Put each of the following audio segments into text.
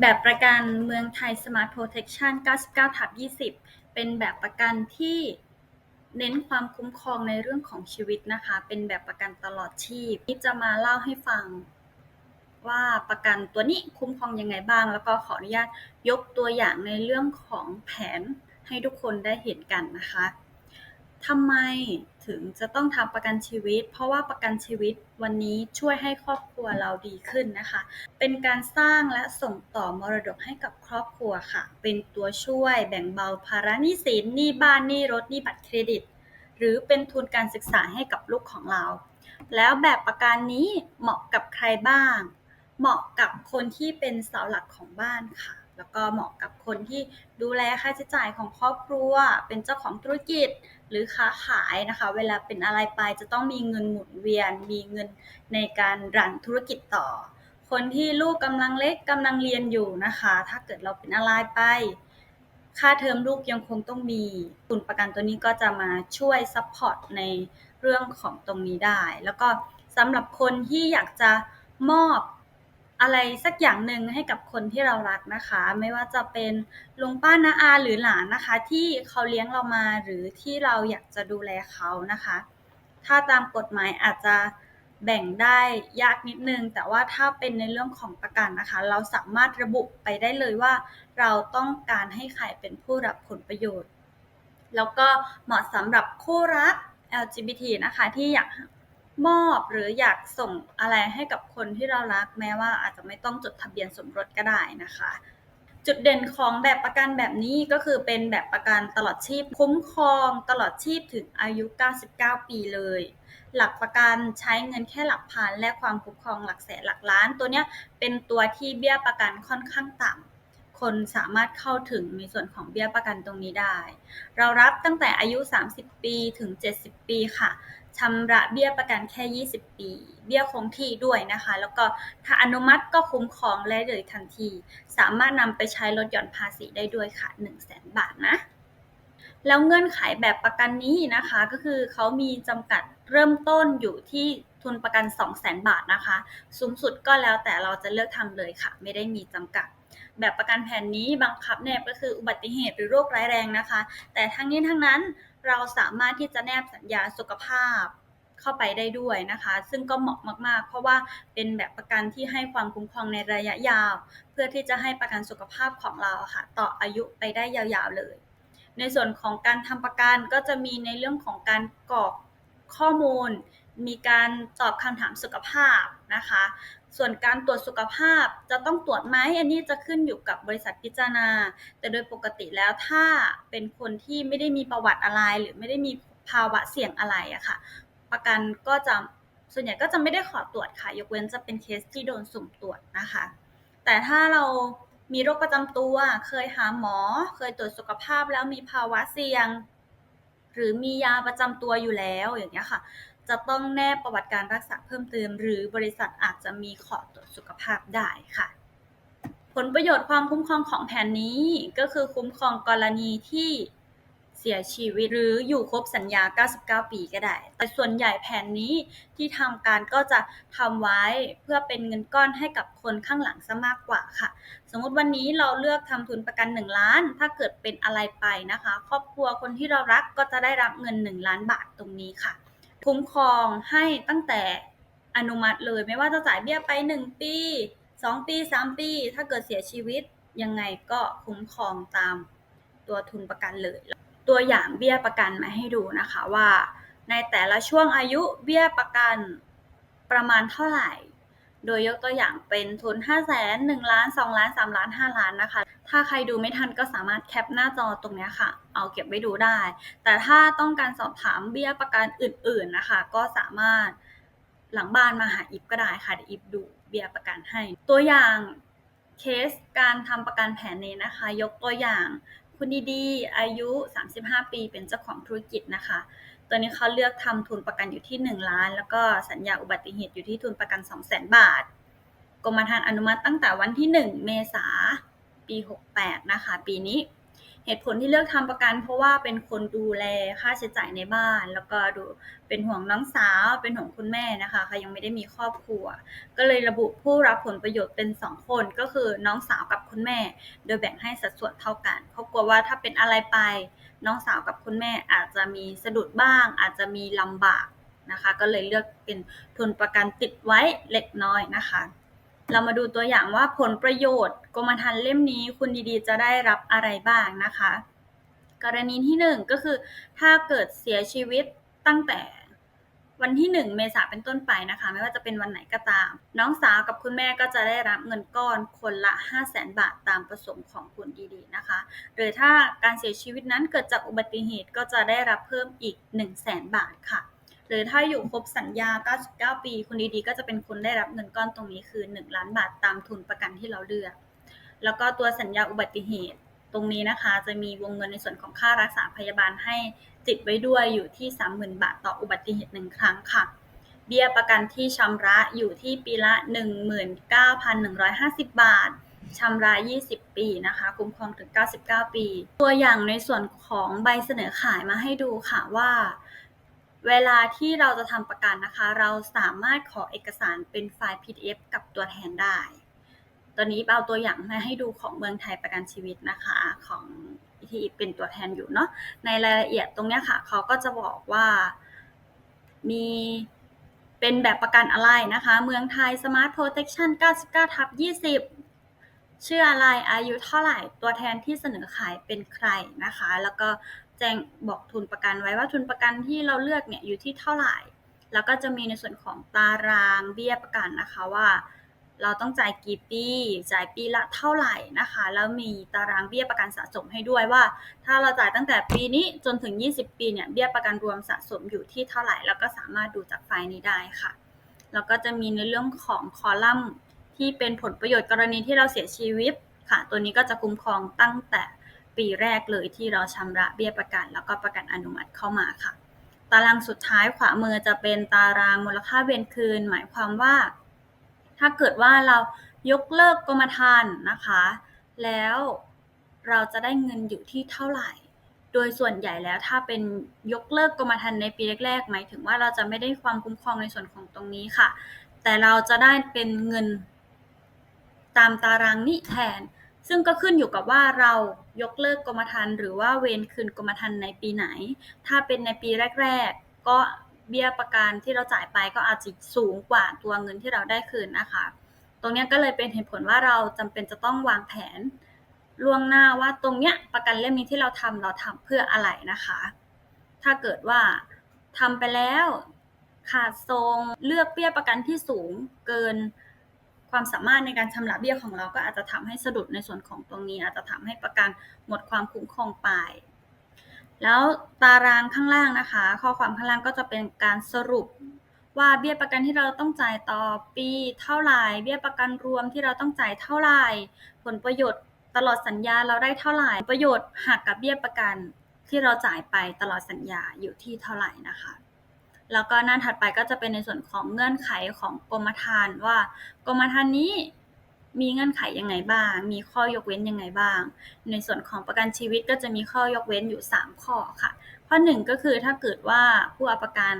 แบบประกันเมืองไทย Smart Protection 99ทับ20 เป็นแบบประกันที่เน้นความคุ้มครองในเรื่องของชีวิตนะคะ เป็นแบบประกันตลอดชีพที่จะมาเล่าให้ฟังว่าประกันตัวนี้คุ้มครองยังไงบ้าง แล้วก็ขออนุญาตยกตัวอย่างในเรื่องของแผนให้ทุกคนได้เห็นกันนะคะ ทำไมถึงจะต้องทำประกันชีวิต เพราะว่าประกันชีวิตวันนี้ช่วยให้ครอบครัวเราดีขึ้นนะคะ เป็นการสร้างและส่งต่อมรดกให้กับครอบครัวค่ะ เป็นตัวช่วยแบ่งเบาภาระหนี้สินหนี้บ้านหนี้รถหนี้บัตรเครดิต หรือเป็นทุนการศึกษาให้กับลูกของเรา แล้วแบบประกันนี้เหมาะกับใครบ้าง เหมาะกับคนที่เป็นเสาหลักของบ้านค่ะ แล้วก็เหมาะกับคนที่ดูแลค่าใช้จ่ายของครอบครัว เป็นเจ้าของธุรกิจหรือค้าขายนะคะ เวลาเป็นอะไรไปจะต้องมีเงินหมุนเวียน มีเงินในการรันธุรกิจต่อ คนที่ลูกกำลังเล็กกำลังเรียนอยู่นะคะ ถ้าเกิดเราเป็นอะไรไป ค่าเทอมลูกยังคงต้องมีทุนประกันตัวนี้ก็จะมาช่วยซัพพอร์ตในเรื่องของตรงนี้ได้ แล้วก็สำหรับคนที่อยากจะมอบ อะไรสักอย่างหนึ่งให้กับคนที่เรารักนะคะ ไม่ว่าจะเป็นลุงป้าน้าอาหรือหลานนะคะ ที่เขาเลี้ยงเรามาหรือที่เราอยากจะดูแลเขานะคะ ถ้าตามกฎหมายอาจจะแบ่งได้ยากนิดนึง แต่ว่าถ้าเป็นในเรื่องของประกันนะคะ เราสามารถระบุไปได้เลยว่า เราต้องการให้ใครเป็นผู้รับผลประโยชน์ แล้วก็เหมาะสำหรับคู่รัก LGBT นะคะที่อยาก มอบหรืออยากส่งอะไรให้กับคนที่เรารัก แม้ว่าอาจจะไม่ต้องจดทะเบียนสมรสก็ได้นะคะ จุดเด่นของแบบประกันแบบนี้ก็คือเป็นแบบประกันตลอดชีพคุ้มครองตลอดชีพถึงอายุ 99 ปีเลย หลักประกันใช้เงินแค่หลักพันและความคุ้มครองหลักแสนหลักล้าน ตัวเนี้ยเป็นตัวที่เบี้ยประกันค่อนข้างต่ำคนสามารถเข้าถึงในส่วนของเบี้ยประกันตรงนี้ได้ เรารับตั้งแต่อายุ 30 ปีถึง 70 ปีค่ะ ชำระเบี้ยประกันแค่ 20 ปี เบี้ยคงที่ด้วยนะคะ แล้วก็ถ้าอนุมัติก็คุ้มครองและเลยทันที สามารถนำไปใช้ลดหย่อนภาษีได้ด้วยค่ะ 1 0 0 0 0แบาทนะ แล้วเงื่อนไขแบบประกันนี้นะคะ ก็คือเขามีจำกัดเริ่มต้นอยู่ที่ทุนประกัน 2 0 0 0 0 0บาทนะคะ สูงสุดก็แล้วแต่เราจะเลือกทำเลยค่ะ ไม่ได้มีจำกัด แบบประกันแผ่นนี้บังคับแนบก็คืออุบัติเหตุหรือโรคร้ายแรงนะคะ แต่ทั้งนี้ทั้งนั้น เราสามารถที่จะแนบสัญญาสุขภาพเข้าไปได้ด้วยนะคะ ซึ่งก็เหมาะมาก ๆ เพราะว่าเป็นแบบประกันที่ให้ความคุ้มครองในระยะยาว เพื่อที่จะให้ประกันสุขภาพของเราค่ะ ต่ออายุไปได้ยาวๆเลย ในส่วนของการทำประกันก็จะมีในเรื่องของการกรอกข้อมูล มีการตอบคำถามสุขภาพนะคะ ส่วนการตรวจสุขภาพจะต้องตรวจไหมอันนี้จะขึ้นอยู่กับบริษัทพิจารณา แต่โดยปกติแล้วถ้าเป็นคนที่ไม่ได้มีประวัติอะไร หรือไม่ได้มีภาวะเสี่ยงอะไรอะค่ะ ประกันก็จะส่วนใหญ่ก็จะไม่ได้ขอตรวจค่ะ ยกเว้นจะเป็นเคสที่โดนสุ่มตรวจนะคะ แต่ถ้าเรามีโรคประจำตัว เคยหาหมอ เคยตรวจสุขภาพแล้วมีภาวะเสี่ยง หรือมียาประจำตัวอยู่แล้วอย่างเงี้ยค่ะ จะต้องแนบประวัติการรักษาเพิ่มเติม หรือบริษัทอาจจะมีขอตรวจสุขภาพได้ค่ะ ผลประโยชน์ความคุ้มครองของแผนนี้ก็คือคุ้มครองกรณีที่เสียชีวิตหรืออยู่ครบสัญญา 99 ปีก็ได้ แต่ส่วนใหญ่แผนนี้ที่ทำการก็จะทำไว้เพื่อเป็นเงินก้อนให้กับคนข้างหลังซะมากกว่าค่ะ สมมติวันนี้เราเลือกทำทุนประกัน 1 ล้าน ถ้าเกิดเป็นอะไรไปนะคะ ครอบครัวคนที่เรารักก็จะได้รับเงิน 1 ล้านบาทตรงนี้ค่ะ คุ้มครองให้ตั้งแต่อนุมัติเลยไม่ว่าจะจ่ายเบี้ยไป 1 ปี 2 ปี 3 ปี ถ้าเกิดเสียชีวิตยังไงก็คุ้มครองตามตัวทุนประกันเลย ตัวอย่างเบี้ยประกันมาให้ดูนะคะว่า ในแต่ละช่วงอายุเบี้ยประกันประมาณเท่าไหร่ โดยยกตัวอย่างเป็นทุน 5 0 0แสน1ล้าน 2 ล้าน 3 ล้าน 5 ล้านนะคะ ถ้าใครดูไม่ทันก็สามารถแคปหน้าจอตรงนี้ค่ะ เอาเก็บไว้ดูได้ แต่ถ้าต้องการสอบถามเบี้ยประกันอื่นๆนะคะ ก็สามารถหลังบ้านมาหาอิฟก็ได้ค่ะเดี๋ยวอิฟดูเบี้ยประกันให้ ตัวอย่างเคสการทำประกันแผนนี้นะคะ ยกตัวอย่างคุณดีๆอายุ 35 ปีเป็นเจ้าของธุรกิจนะคะ ตัวนี้เขาเลือกทำทุนประกันอยู่ที่ 1 ล้าน แล้วก็สัญญาอุบัติเหตุอยู่ที่ทุนประกัน 200,000 บาท กรมธรรม์อนุมัติตั้งแต่วันที่ 1 เมษาปี 68 นะคะ ปีนี้ เหตุผลที่เลือกทำประกัน เพราะว่าเป็นคนดูแลค่าใช้จ่ายในบ้าน แล้วก็ดูเป็นห่วงน้องสาว เป็นห่วงคุณแม่นะคะเขายังไม่ได้มีครอบครัว ก็เลยระบุผู้รับผลประโยชน์เป็น 2 คนก็คือน้องสาวกับคุณแม่ โดยแบ่งให้สัดส่วนเท่ากันเพราะกลัวว่าถ้าเป็นอะไรไป น้องสาวกับคุณแม่อาจจะมีสะดุดบ้าง อาจจะมีลำบากนะคะ ก็เลยเลือกเป็นทุนประกันติดไว้เล็กน้อยนะคะ เรามาดูตัวอย่างว่าผลประโยชน์กรมธรรม์เล่มนี้คุณดีๆ จะได้รับอะไรบ้างนะคะ กรณีที่ 1 ก็คือ ถ้าเกิดเสียชีวิตตั้งแต่วันที่ 1 เมษาเป็นต้นไปนะคะ ไม่ว่าจะเป็นวันไหนก็ตาม น้องสาวกับคุณแม่ก็จะได้รับเงินก้อนคนละ 500,000บาทตามประสงค์ของคุณดีๆนะคะ หรือถ้าการเสียชีวิตนั้นเกิดจากอุบัติเหตุก็จะได้รับเพิ่มอีก 100,000บาทค่ะ หรือถ้าอยู่ครบสัญญา 99 ปี คุณดีๆ ก็จะเป็นคนได้รับเงินก้อนตรงนี้คือ 1 ล้านบาทตามทุนประกันที่เราเลือก แล้วก็ตัวสัญญาอุบัติเหตุตรงนี้นะคะ จะมีวงเงินในส่วนของค่ารักษาพยาบาลให้ติดไว้ด้วยอยู่ที่ 30,000 บาทต่ออุบัติเหตุ1ครั้งค่ะ เบี้ยประกันที่ชำระอยู่ที่ปีละ 19,150 บาทชำระ 20 ปีนะคะ คุ้มครองถึง 99 ปี ตัวอย่างในส่วนของใบเสนอขายมาให้ดูค่ะว่า เวลาที่เราจะทำประกันนะคะ เราสามารถขอเอกสารเป็นไฟล์ PDF กับตัวแทนได้ ตอนนี้เอาตัวอย่างมาให้ดูของเมืองไทยประกันชีวิตนะคะของที่เป็นตัวแทนอยู่เนาะ ในรายละเอียดตรงเนี้ยค่ะ เขาก็จะบอกว่ามีเป็นแบบประกันอะไรนะคะ เมืองไทย Smart Protection 99ทับ20 ชื่ออะไร อายุเท่าไหร่ ตัวแทนที่เสนอขายเป็นใครนะคะ แล้วก็ แจ้งบอกทุนประกันไว้ว่าทุนประกันที่เราเลือกเนี่ยอยู่ที่เท่าไหร่ แล้วก็จะมีในส่วนของตารางเบี้ยประกันนะคะว่า เราต้องจ่ายกี่ปีจ่ายปีละเท่าไหร่นะคะ แล้วมีตารางเบี้ยประกันสะสมให้ด้วยว่า ถ้าเราจ่ายตั้งแต่ปีนี้จนถึง 20 ปีเนี่ยเบี้ยประกันรวมสะสมอยู่ที่เท่าไหร่ แล้วก็สามารถดูจากไฟล์นี้ได้ค่ะแล้วก็จะมีในเรื่องของคอลัมน์ที่เป็นผลประโยชน์กรณีที่เราเสียชีวิตค่ะ ตัวนี้ก็จะคุ้มครองตั้งแต่ ปีแรกเลยที่เราชำระเบี้ยประกัน แล้วก็ประกันอนุมัติเข้ามาค่ะ ตารางสุดท้ายขวามือจะเป็นตารางมูลค่าเวรคืน หมายความว่า ถ้าเกิดว่าเรายกเลิกกรมธรรม์นะคะ แล้วเราจะได้เงินอยู่ที่เท่าไหร่ โดยส่วนใหญ่แล้วถ้าเป็นยกเลิกกรมธรรม์ในปีแรกๆ หมายถึงว่าเราจะไม่ได้ความคุ้มครองในส่วนของตรงนี้ค่ะ แต่เราจะได้เป็นเงินตามตารางนี้แทน ซึ่งก็ขึ้นอยู่กับว่าเรายกเลิกกรมธรรม์หรือว่าเวรคืนกรมธรรม์ในปีไหน ถ้าเป็นในปีแรก ๆ ก็เบี้ยประกันที่เราจ่ายไปก็อาจจะสูงกว่าตัวเงินที่เราได้คืนนะคะ ตรงนี้ก็เลยเป็นเหตุผลว่าเราจำเป็นจะต้องวางแผนล่วงหน้าว่าตรงเนี้ยประกันเล่มนี้ที่เราทำเราทำเพื่ออะไรนะคะ ถ้าเกิดว่าทำไปแล้วขาดทรงเลือกเบี้ยประกันที่สูงเกิน ความสามารถในการชำระเบี้ยของเราก็อาจจะทำให้สะดุดในส่วนของตรงนี้ อาจจะทำให้ประกันหมดความคุ้มครองไป แล้วตารางข้างล่างนะคะ ข้อความข้างล่างก็จะเป็นการสรุปว่าเบี้ยประกันที่เราต้องจ่ายต่อปีเท่าไหร่เบี้ยประกันรวมที่เราต้องจ่ายเท่าไหร่ผลประโยชน์ตลอดสัญญาเราได้เท่าไหร่ประโยชน์หักกับเบี้ยประกันที่เราจ่ายไปตลอดสัญญาอยู่ที่เท่าไหร่นะคะ แล้วก็หน้าถัดไปก็จะเป็นในส่วนของเงื่อนไขของกรมธรรม์ว่ากรมธรรม์นี้มีเงื่อนไขยังไงบ้าง มีข้อยกเว้นยังไงบ้าง ในส่วนของประกันชีวิตก็จะมีข้อยกเว้นอยู่ 3 ข้อค่ะ ข้อ 1 ก็คือถ้าเกิดว่าผู้เอาประกัน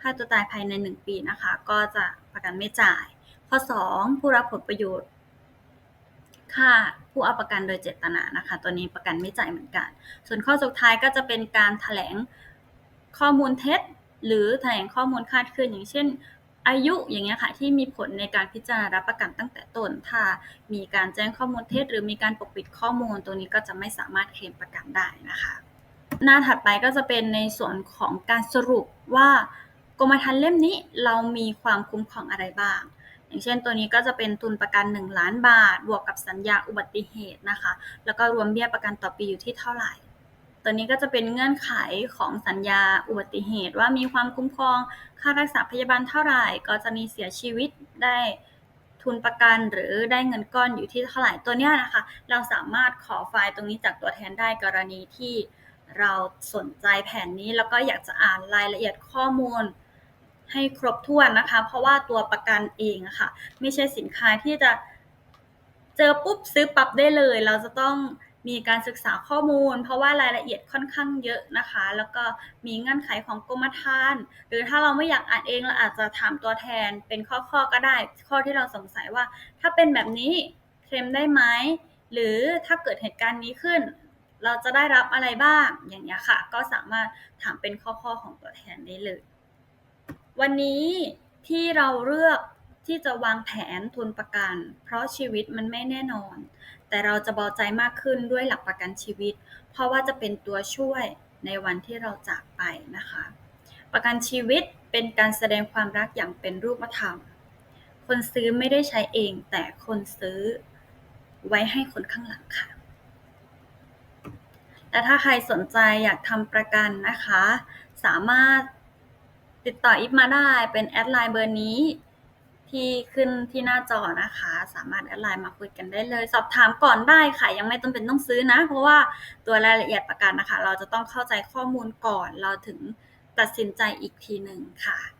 ฆ่าตัวตายภายใน 1 ปีนะคะ ก็จะประกันไม่จ่าย ข้อ 2 ผู้รับผลประโยชน์ค่าผู้เอาประกันโดยเจตนานะคะ ตัวนี้ประกันไม่จ่ายเหมือนกัน ส่วนข้อสุดท้ายก็จะเป็นการแถลงข้อมูลเท็จ หรือแถลงข้อมูลคาดเคลื่อนอย่างเช่น อายุอย่างเงี้ยค่ะที่มีผลในการพิจารณารับประกันตั้งแต่ต้น ถ้ามีการแจ้งข้อมูลเท็จหรือมีการปกปิดข้อมูล ตัวนี้ก็จะไม่สามารถเคลมประกันได้นะคะ หน้าถัดไปก็จะเป็นในส่วนของการสรุปว่ากรมธรรม์เล่มนี้เรามีความคุ้มครองอะไรบ้างอย่างเช่นตัวนี้ก็จะเป็นทุนประกัน 1 ล้านบาท บวกกับสัญญาอุบัติเหตุนะคะ แล้วก็รวมเบี้ยประกันต่อปีอยู่ที่เท่าไหร่ ตัวนี้ก็จะเป็นเงื่อนไขของสัญญาอุบัติเหตุ ว่ามีความคุ้มครองค่ารักษาพยาบาลเท่าไหร่ ก็จะมีเสียชีวิตได้ทุนประกันหรือได้เงินก้อนอยู่ที่เท่าไหร่ตัวนี้นะคะ เราสามารถขอไฟล์ตรงนี้จากตัวแทนได้กรณีที่เราสนใจแผนนี้แล้วก็อยากจะอ่านรายละเอียดข้อมูลให้ครบถ้วนนะคะ เพราะว่าตัวประกันเองอะค่ะ ไม่ใช่สินค้าที่จะเจอปุ๊บซื้อปั๊บได้เลย เราจะต้อง มีการศึกษาข้อมูล เพราะว่ารายละเอียดค่อนข้างเยอะนะคะ แล้วก็มีเงื่อนไขของกรมธรรม์หรือถ้าเราไม่อยากอ่านเองเราอาจจะถามตัวแทนเป็นข้อๆก็ได้ ข้อที่เราสงสัยว่า ถ้าเป็นแบบนี้เคลมได้ไหมหรือถ้าเกิดเหตุการณ์นี้ขึ้น เราจะได้รับอะไรบ้างอย่างเงี้ค่ะ ก็สามารถถามเป็นข้อๆของตัวแทนได้เลย วันนี้ที่เราเลือก ที่จะวางแผนทุนประกัน เพราะชีวิตมันไม่แน่นอน แต่เราจะเบาใจมากขึ้นด้วยหลักประกันชีวิต เพราะว่าจะเป็นตัวช่วยในวันที่เราจากไปนะคะ ประกันชีวิตเป็นการแสดงความรักอย่างเป็นรูปธรรม คนซื้อไม่ได้ใช้เอง แต่คนซื้อไว้ให้คนข้างหลังค่ะและถ้าใครสนใจอยากทำประกันนะคะ สามารถติดต่ออิฟมาได้เป็นแอดไลน์เบอร์นี้ ที่ขึ้นที่หน้าจอนะคะ สามารถแอดไลน์มาคุยกันได้เลย สอบถามก่อนได้ค่ะ ยังไม่จำเป็นต้องซื้อนะ เพราะว่าตัวรายละเอียดประกันนะคะ เราจะต้องเข้าใจข้อมูลก่อนเราถึงตัดสินใจอีกทีหนึ่งค่ะ